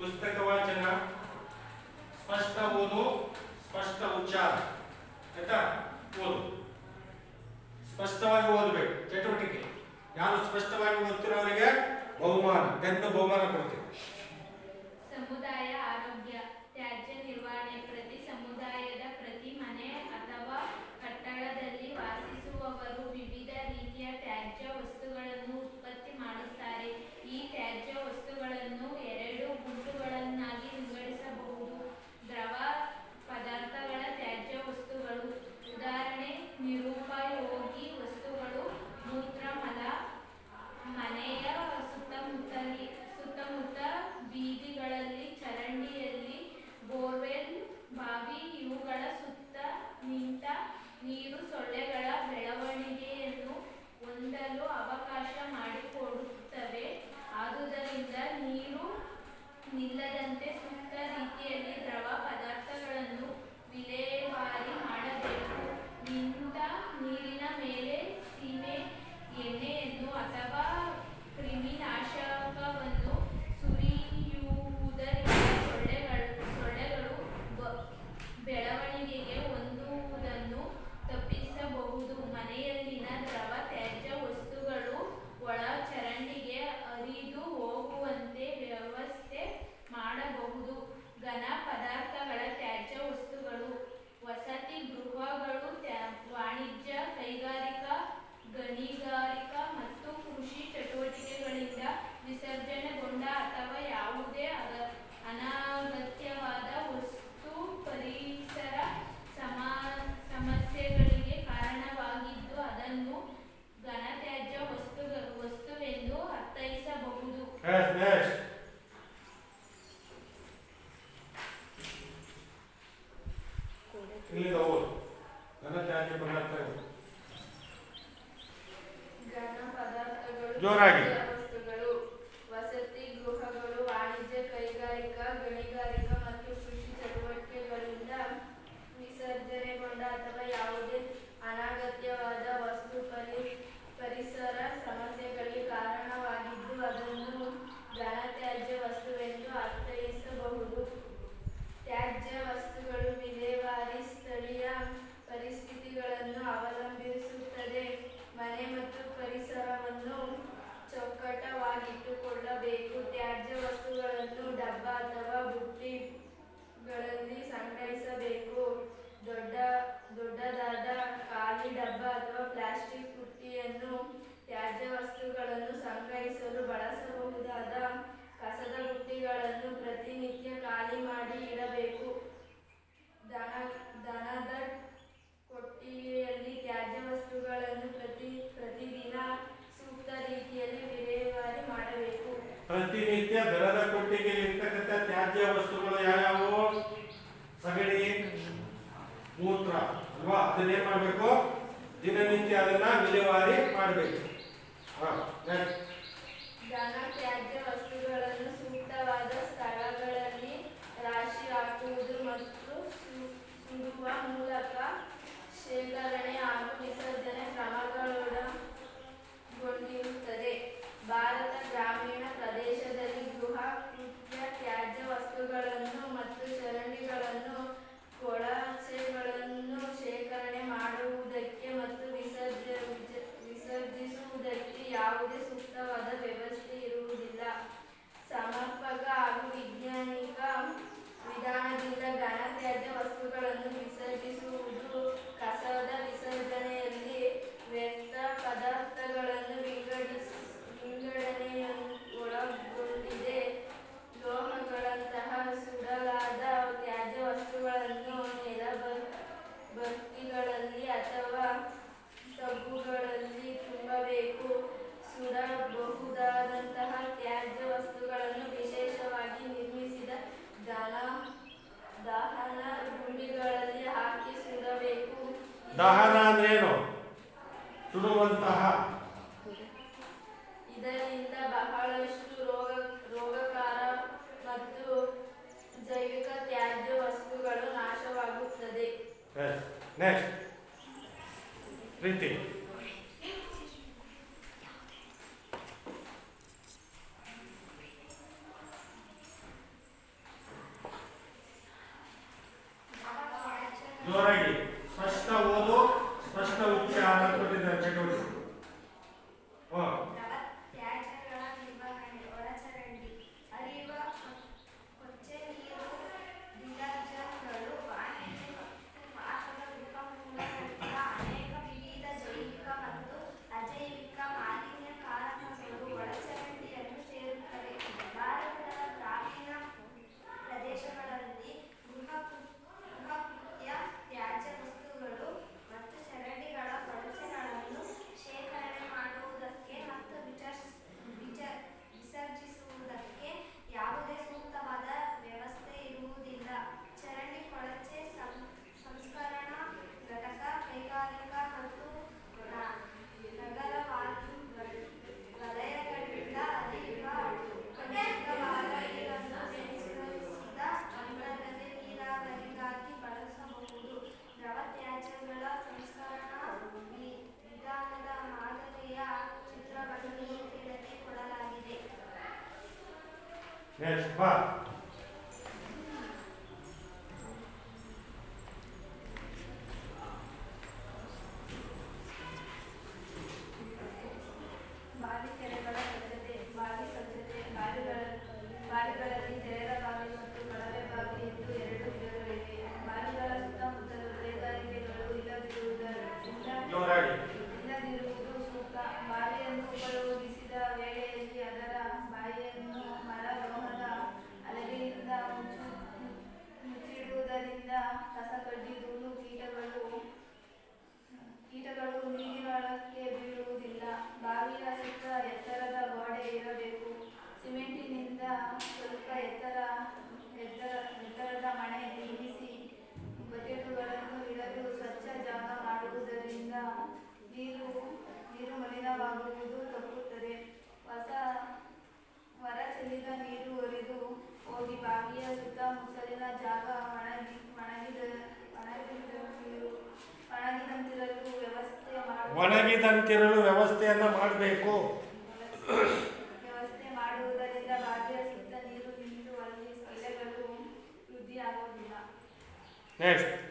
ಪುಸ್ತಕ ವಾಚನ? ಸ್ಪಷ್ಟ ಓದು, ಸ್ಪಷ್ಟ ಉಚ್ಚಾರ. ಆಯ್ತಾ? ಓದು. ಸ್ಪಷ್ಟವಾಗಿ ಓದಬೇಕು, ಚಟುವಟಿಕೆ. ಯಾರು ಸ್ಪಷ್ಟವಾಗಿ ಓದ್ತಿರೋ ಅವರಿಗೆ ಬಹುಮಾನ. ಗಂಡು ಬಹುಮಾನ ಕೊಡ್ತೀವಿ ಸಮುದಾಯ ಆರೋಗ್ಯ Giora ಪೀಳಿಗೆಯಲ್ಲಿ ಇರ್ತಕ್ಕಂಥ ತ್ಯಾಜ್ಯ ವಸ್ತುಗಳು ಯಾವ್ಯಾವು? ಸಗಣಿ, ಮೂತ್ರ, ಅಲ್ವಾ? ಅದನ್ನೇನ್ ಮಾಡಬೇಕು? ದಿನನಿತ್ಯ ಅದನ್ನ ವಿಲೇವಾರಿ ಮಾಡಬೇಕು. ಹಾ ನೆಕ್ಸ್ಟ್ ಇದರಿಂದ ಬಹಳಷ್ಟು ರೋಗ ರೋಗಕಾರ ಮತ್ತು ಜೈವಿಕ ತ್ಯಾಜ್ಯ ವಸ್ತುಗಳು ನಾಶವಾಗುತ್ತದೆ. ನೆಕ್ಸ್ಟ್ ಪ್ರೀತಿ ಜೋರಾಗಿ. ಸ್ಪಷ್ಟ ಓದು ಸ್ಪಷ್ಟ ಉಚ್ಚಾರ ಚಟುವಟಿಕೆ. ನೆಕ್ಸ್ಟ್ ಬಾ ವೃದ್ಧಿಯಾಗುವುದಿಲ್ಲ. ನೆಕ್ಸ್ಟ್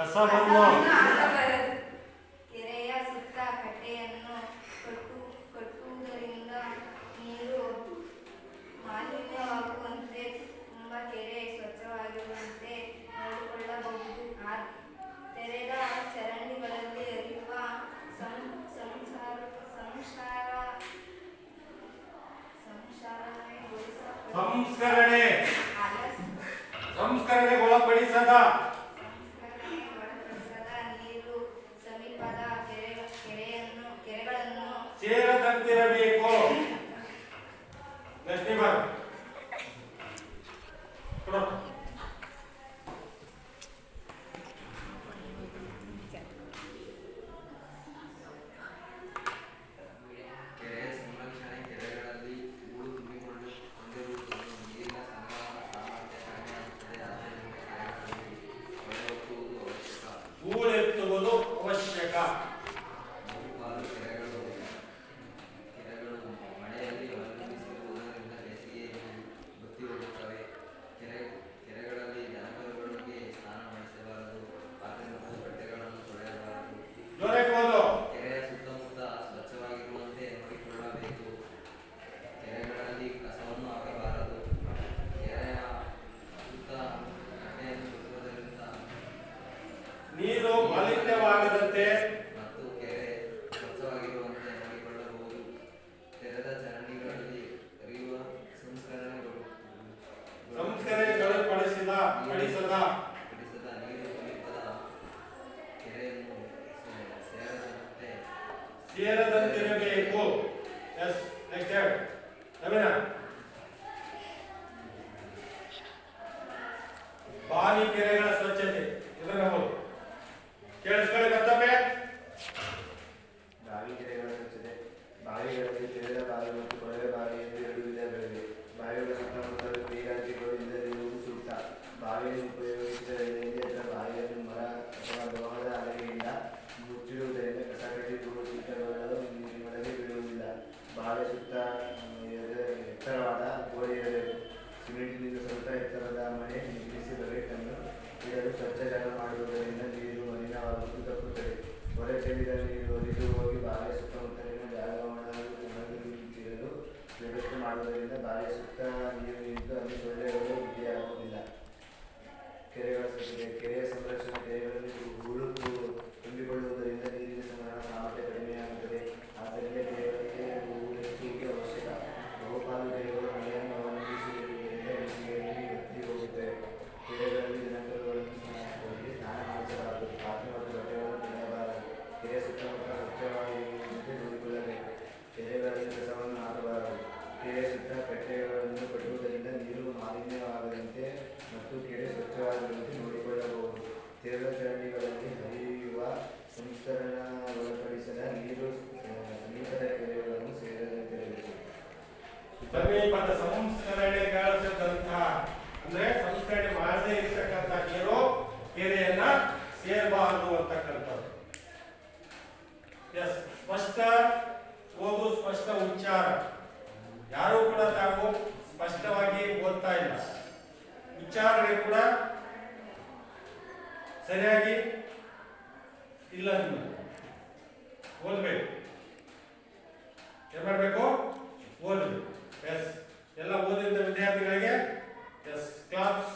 Та сама влада. ಸೇರದಂತಿರಬೇಕು ಪಡಿಸದ ಪಡಿಸದ ನೀರು ಪವಿತ್ರ ಕೆರೆಯನ್ನು ಸೇರದಂತೆ ಸೇರದಂತಿರಬೇಕು ಎಸ್ ನೆಕ್ಸ್ಟ್ ಹೇಳಿ ನವೀನ ಬಾವಿ ಕೆರೆಗಳ ಸ್ವಚ್ಛತೆ ಇದನ್ನ ಹೌದು ಕೇಳಿಸ್ಕೊಳ್ಳಿ ಕರ್ತವ್ಯ ಬಾವಿ ಕೆರೆಗಳ ಸ್ವಚ್ಛತೆ ಬಾವಿಗಳಲ್ಲಿ ತೆರೆದ ಬಾವಿಗಳು ಇಡಲು ಸ್ವಚ್ಛ ಜಾಗ ಮಾಡುವುದರಿಂದ ನೀರು ಮಲಿನವಾಗಿ ತಪ್ಪುತ್ತದೆ ಹೊರ ಚೆಲ್ಲಿದ ನೀರು ಹರಿದು ಹೋಗಿ ಬಾವಿಯ ಸುತ್ತಮುತ್ತಲಿನ ಜಾಗವನ್ನು ಒಣಗಿರಲು ವ್ಯವಸ್ಥೆ ಮಾಡುವುದರಿಂದ ಬಾವಿಯ ಸುತ್ತ ನೀರು ನಿಂತು ಅಲ್ಲಿ ಸೊಳ್ಳೆಗಳು ವೃದ್ಧಿಯಾಗುವುದಿಲ್ಲ. ಕೆರೆಗಳ ಸ್ವಚ್ಛತೆ ಕೆರೆಯ ಸಂರಕ್ಷಣೆ ಕೆರೆಗಳಲ್ಲಿ ಹೂಳು ತುಂಬಿಕೊಳ್ಳುವುದರಿಂದ ಚರಂಡಿಗಳಲ್ಲಿ ಹರಿಯುವ ಸಂಸ್ಕರಣಗೊಳಪಡಿಸಿದ ನೀರು ಸಮೀಪದ ಕೆರೆಗಳನ್ನು ಸೇರದಂತಿರಬೇಕು ಸಮೀಪದ ಸಂಸ್ಕರಣೆಗಳಿಸಿದಂತಹ ಅಂದ್ರೆ ಸಂಸ್ಕರಣೆ ಮಾಡದೇ ಇರತಕ್ಕಂತಹ ನೀರು, ಕೆರೆಯನ್ನ ಸೇರಬಾರದು ಅಂತಕ್ಕಂಥದ್ದು. ಎಸ್, ಸ್ಪಷ್ಟ ಓದು, ಸ್ಪಷ್ಟ ಉಚ್ಚಾರ. ಯಾರು ಕೂಡ ತಾವು ಸ್ಪಷ್ಟವಾಗಿ ಓದ್ತಾ ಇಲ್ಲ. ಉಚ್ಚಾರಣೆ ಕೂಡ ಸರಿಯಾಗಿ ಇಲ್ಲ ಓದಬೇಕು. ಏನು ಮಾಡಬೇಕು? ಓದಬೇಕು. ಎಸ್ ಎಲ್ಲ ಓದಿದ ವಿದ್ಯಾರ್ಥಿಗಳಿಗೆ ಎಸ್ ಕ್ಲಾಸ್